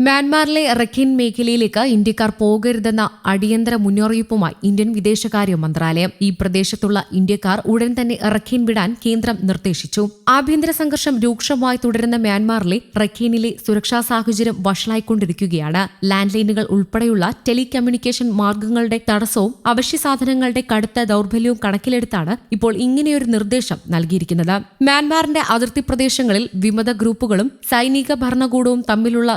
മ്യാൻമാറിലെ റഖിൻ മേഖലയിലേക്ക് ഇന്ത്യക്കാർ പോകരുതെന്ന അടിയന്തര മുന്നറിയിപ്പുമായി ഇന്ത്യൻ വിദേശകാര്യ മന്ത്രാലയം ഈ പ്രദേശത്തുള്ള ഇന്ത്യക്കാർ ഉടൻ തന്നെ റഖീൻ വിടാൻ കേന്ദ്രം നിർദ്ദേശിച്ചു. ആഭ്യന്തര സംഘർഷം രൂക്ഷമായി തുടരുന്ന മ്യാൻമാറിലെ റഖീനിലെ സുരക്ഷാ സാഹചര്യം വഷളായിക്കൊണ്ടിരിക്കുകയാണ്. ലാൻഡ് ലൈനുകൾ ഉൾപ്പെടെയുള്ള ടെലികമ്മ്യൂണിക്കേഷൻ മാർഗങ്ങളുടെ തടസ്സവും അവശ്യ സാധനങ്ങളുടെ കടുത്ത ദൌർബല്യവും കണക്കിലെടുത്താണ് ഇപ്പോൾ ഇങ്ങനെയൊരു നിർദ്ദേശം നൽകിയിരിക്കുന്നത്. മ്യാൻമാറിന്റെ അതിർത്തി പ്രദേശങ്ങളിൽ വിമത ഗ്രൂപ്പുകളും സൈനിക ഭരണകൂടവും തമ്മിലുള്ള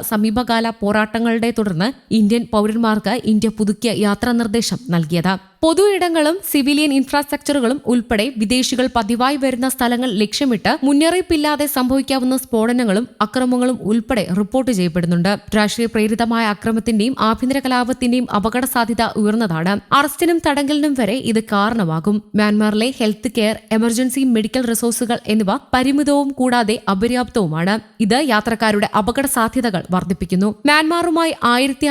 സമീപകാല പോരാട്ടങ്ങളുടെ തുടർന്ന് ഇന്ത്യൻ പൗരന്മാർക്ക് ഇന്ത്യ പുതുക്കിയ യാത്രാ നിർദ്ദേശം നൽകിയത്. പൊതു ഇടങ്ങളും സിവിലിയൻ ഇൻഫ്രാസ്ട്രക്ചറുകളും ഉൾപ്പെടെ വിദേശികൾ പതിവായി വരുന്ന സ്ഥലങ്ങൾ ലക്ഷ്യമിട്ട് മുന്നറിയിപ്പില്ലാതെ സംഭവിക്കാവുന്ന സ്ഫോടനങ്ങളും അക്രമങ്ങളും ഉൾപ്പെടെ റിപ്പോർട്ട് ചെയ്യപ്പെടുന്നുണ്ട്. രാഷ്ട്രീയ പ്രേരിതമായ അക്രമത്തിന്റെയും ആഭ്യന്തര കലാപത്തിന്റെയും അപകട സാധ്യത ഉയർന്നതാണ്. അറസ്റ്റിനും തടങ്കലിനും വരെ ഇത് കാരണമാകും. മ്യാൻമാറിലെ ഹെൽത്ത് കെയർ എമർജൻസി മെഡിക്കൽ റിസോഴ്സുകൾ എന്നിവ പരിമിതവും കൂടാതെ അപര്യാപ്തവുമാണ്. ഇത് യാത്രക്കാരുടെ അപകട സാധ്യതകൾ വർദ്ധിപ്പിക്കുന്നു. മ്യാൻമാറുമായി ആയിരത്തി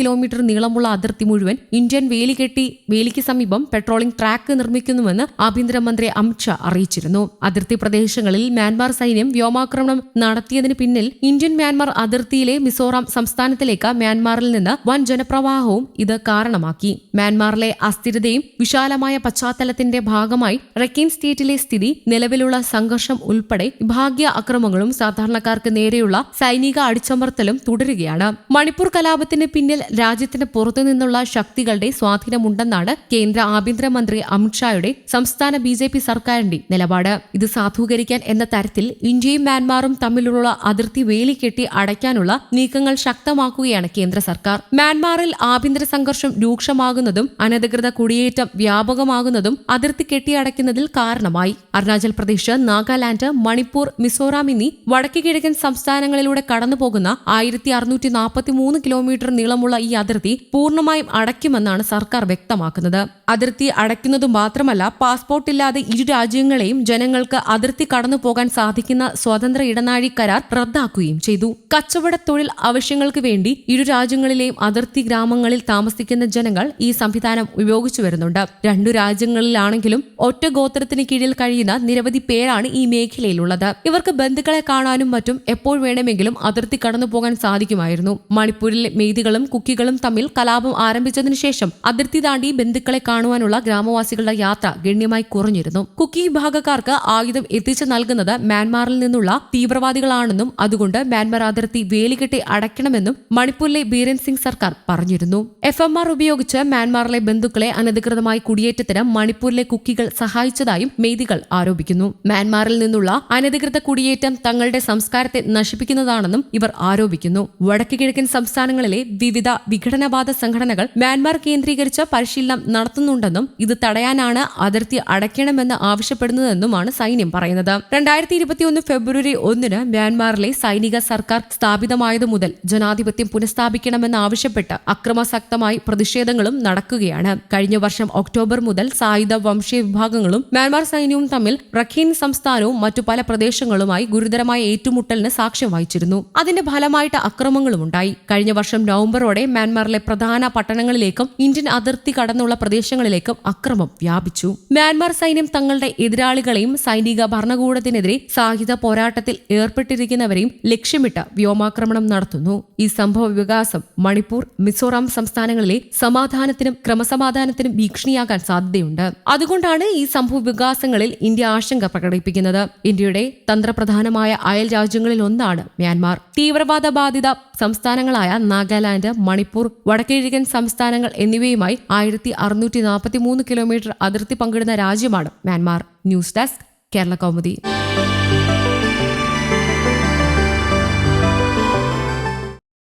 കിലോമീറ്റർ നീളമുള്ള അതിർത്തി മുഴുവൻ ഇന്ത്യൻ വേലികെട്ടി വേലിക്ക് സമീപം പെട്രോളിംഗ് ട്രാക്ക് നിർമ്മിക്കുന്നുവെന്ന് ആഭ്യന്തരമന്ത്രി അമിത്ഷാ അറിയിച്ചിരുന്നു. അതിർത്തി പ്രദേശങ്ങളിൽ മ്യാൻമാർ സൈന്യം വ്യോമാക്രമണം നടത്തിയതിന് പിന്നിൽ ഇന്ത്യൻ മ്യാൻമാർ അതിർത്തിയിലെ മിസോറാം സംസ്ഥാനത്തിലേക്ക് മ്യാൻമാറിൽ നിന്ന് വൻ ജനപ്രവാഹവും ഇത് കാരണമാക്കി. മ്യാൻമാറിലെ അസ്ഥിരതയും വിശാലമായ പശ്ചാത്തലത്തിന്റെ ഭാഗമായി റക്കീൻ സ്റ്റേറ്റിലെ സ്ഥിതി നിലവിലുള്ള സംഘർഷം ഉൾപ്പെടെ വിഭാഗീയ അക്രമങ്ങളും സാധാരണക്കാർക്ക് നേരെയുള്ള സൈനിക അടിച്ചമർത്തലും തുടരുകയാണ്. മണിപ്പൂർ കലാപത്തിന് പിന്നിൽ രാജ്യത്തിന് പുറത്തുനിന്നുള്ള ശക്തികളുടെ സ്വാധീനമുണ്ടെന്നാണ് കേന്ദ്ര ആഭ്യന്തരമന്ത്രി അമിത്ഷായുടെ സംസ്ഥാന ബി ജെ പി സർക്കാരിന്റെ നിലപാട്. ഇത് സാധൂകരിക്കാൻ എന്ന തരത്തിൽ ഇന്ത്യയും മ്യാൻമാറും തമ്മിലുള്ള അതിർത്തി വേലിക്കെട്ടി അടയ്ക്കാനുള്ള നീക്കങ്ങൾ ശക്തമാക്കുകയാണ് കേന്ദ്ര സർക്കാർ. മ്യാൻമാറിൽ ആഭ്യന്തര സംഘർഷം രൂക്ഷമാകുന്നതും അനധികൃത കുടിയേറ്റം വ്യാപകമാകുന്നതും അതിർത്തി കെട്ടിയടയ്ക്കുന്നതിൽ കാരണമായി. അരുണാചൽ പ്രദേശ് നാഗാലാന്റ് മണിപ്പൂർ മിസോറാം എന്നീ വടക്കു കിഴക്കൻ സംസ്ഥാനങ്ങളിലൂടെ കടന്നുപോകുന്ന ആയിരത്തി അറുന്നൂറ്റി നാൽപ്പത്തി മൂന്ന് കിലോമീറ്റർ നീളമുള്ള ഈ അതിർത്തി പൂർണമായും അടയ്ക്കുമെന്നാണ് സർക്കാർ വ്യക്തമാക്കുന്നത്. അതിർത്തി അടയ്ക്കുന്നതു മാത്രമല്ല പാസ്പോർട്ട് ഇല്ലാതെ ഇരു രാജ്യങ്ങളെയും ജനങ്ങൾക്ക് അതിർത്തി കടന്നു പോകാൻ സാധിക്കുന്ന സ്വതന്ത്ര ഇടനാഴി കരാർ റദ്ദാക്കുകയും ചെയ്തു. കച്ചവട തൊഴിൽ ആവശ്യങ്ങൾക്ക് വേണ്ടി ഇരു രാജ്യങ്ങളിലെയും അതിർത്തി ഗ്രാമങ്ങളിൽ താമസിക്കുന്ന ജനങ്ങൾ ഈ സംവിധാനം ഉപയോഗിച്ചു വരുന്നുണ്ട്. രണ്ടു രാജ്യങ്ങളിലാണെങ്കിലും ഒറ്റ ഗോത്രത്തിന് കീഴിൽ കഴിയുന്ന നിരവധി പേരാണ് ഈ മേഖലയിലുള്ളത്. ഇവർക്ക് ബന്ധുക്കളെ കാണാനും മറ്റും എപ്പോൾ വേണമെങ്കിലും അതിർത്തി കടന്നു പോകാൻ സാധിക്കുമായിരുന്നു. മണിപ്പൂരിലെ മെയ്തികളും കുക്കികളും തമ്മിൽ കലാപം ആരംഭിച്ചതിനു ശേഷം അതിർത്തി താണ്ടി ബന്ധുക്കളെ കാണുവാനുള്ള ഗ്രാമവാസികളുടെ യാത്ര ഗണ്യമായി കുറഞ്ഞിരുന്നു. കുക്കി വിഭാഗക്കാർക്ക് ആയുധം എത്തിച്ചു നൽകുന്നത് മ്യാൻമാറിൽ നിന്നുള്ള തീവ്രവാദികളാണെന്നും അതുകൊണ്ട് മ്യാൻമാർ അതിർത്തി വേലികെട്ടി അടയ്ക്കണമെന്നും മണിപ്പൂരിലെ ബീരൻ സിംഗ് സർക്കാർ പറഞ്ഞിരുന്നു. എഫ് എം ആർ ഉപയോഗിച്ച് മ്യാൻമാറിലെ ബന്ധുക്കളെ അനധികൃതമായി കുടിയേറ്റത്തിന് മണിപ്പൂരിലെ കുക്കികൾ സഹായിച്ചതായും മെയ്തികൾ ആരോപിക്കുന്നു. മ്യാൻമാറിൽ നിന്നുള്ള അനധികൃത കുടിയേറ്റം തങ്ങളുടെ സംസ്കാരത്തെ നശിപ്പിക്കുന്നതാണെന്നും ഇവർ ആരോപിക്കുന്നു. വടക്കു കിഴക്കൻ സംസ്ഥാനങ്ങളിലെ വിവിധ വിഘടനവാദ സംഘടനകൾ മ്യാൻമാർ കേന്ദ്രീകരിച്ച് പരിശീലനം നടത്തുന്നുണ്ടെന്നും ഇത് തടയാനാണ് അതിർത്തി അടയ്ക്കണമെന്ന് ആവശ്യപ്പെടുന്നതെന്നുമാണ് സൈന്യം പറയുന്നത്. രണ്ടായിരത്തി ഇരുപത്തിയൊന്ന് ഫെബ്രുവരി ഒന്നിന് മ്യാൻമാറിലെ സൈനിക സർക്കാർ സ്ഥാപിതമായതു മുതൽ ജനാധിപത്യം പുനഃസ്ഥാപിക്കണമെന്ന് ആവശ്യപ്പെട്ട് അക്രമാസക്തമായി പ്രതിഷേധങ്ങളും നടക്കുകയാണ്. കഴിഞ്ഞ വർഷം ഒക്ടോബർ മുതൽ സായുധ വംശീയ വിഭാഗങ്ങളും മ്യാൻമാർ സൈന്യവും തമ്മിൽ റഖീൻ സംസ്ഥാനവും മറ്റു പല പ്രദേശങ്ങളുമായി ഗുരുതരമായ ഏറ്റുമുട്ടലിന് സാക്ഷ്യം വഹിച്ചിരുന്നു. അതിന്റെ ഫലമായിട്ട് അക്രമങ്ങളും ഉണ്ടായി. കഴിഞ്ഞ വർഷം നവംബറോടെ മ്യാൻമാറിലെ പ്രധാന പട്ടണങ്ങളിലേക്കും ഇന്ത്യൻ അതിർത്തി കടന്നുള്ള പ്രദേശങ്ങളിലേക്കും അക്രമം വ്യാപിച്ചു. മ്യാൻമാർ സൈന്യം തങ്ങളുടെ എതിരാളികളെയും സൈനിക ഭരണകൂടത്തിനെതിരെ സായുധ പോരാട്ടത്തിൽ ഏർപ്പെട്ടിരിക്കുന്നവരെയും ലക്ഷ്യമിട്ട് വ്യോമാക്രമണം നടത്തുന്നു. ഈ സംഭവ വികാസം മണിപ്പൂർ മിസോറാം സംസ്ഥാനങ്ങളിലെ സമാധാനത്തിനും ക്രമസമാധാനത്തിനും ഭീഷണിയാകാൻ സാധ്യതയുണ്ട്. അതുകൊണ്ടാണ് ഈ സംഭവ വികാസങ്ങളിൽ ഇന്ത്യ ആശങ്ക പ്രകടിപ്പിക്കുന്നത്. ഇന്ത്യയുടെ തന്ത്രപ്രധാനമായ അയൽ രാജ്യങ്ങളിൽ ഒന്നാണ് മ്യാൻമാർ. തീവ്രവാദ ബാധിത സംസ്ഥാനങ്ങളായ നാഗാലാൻഡ് മണിപ്പൂർ വടക്കിഴക്കൻ സംസ്ഥാനങ്ങൾ എന്നിവയുമായി ആയിരത്തി അറുന്നൂറ്റി നാൽപ്പത്തി മൂന്ന് കിലോമീറ്റർ അതിർത്തി പങ്കിടുന്ന രാജ്യമാണ് Myanmar. News desk Kerala Kaumudi.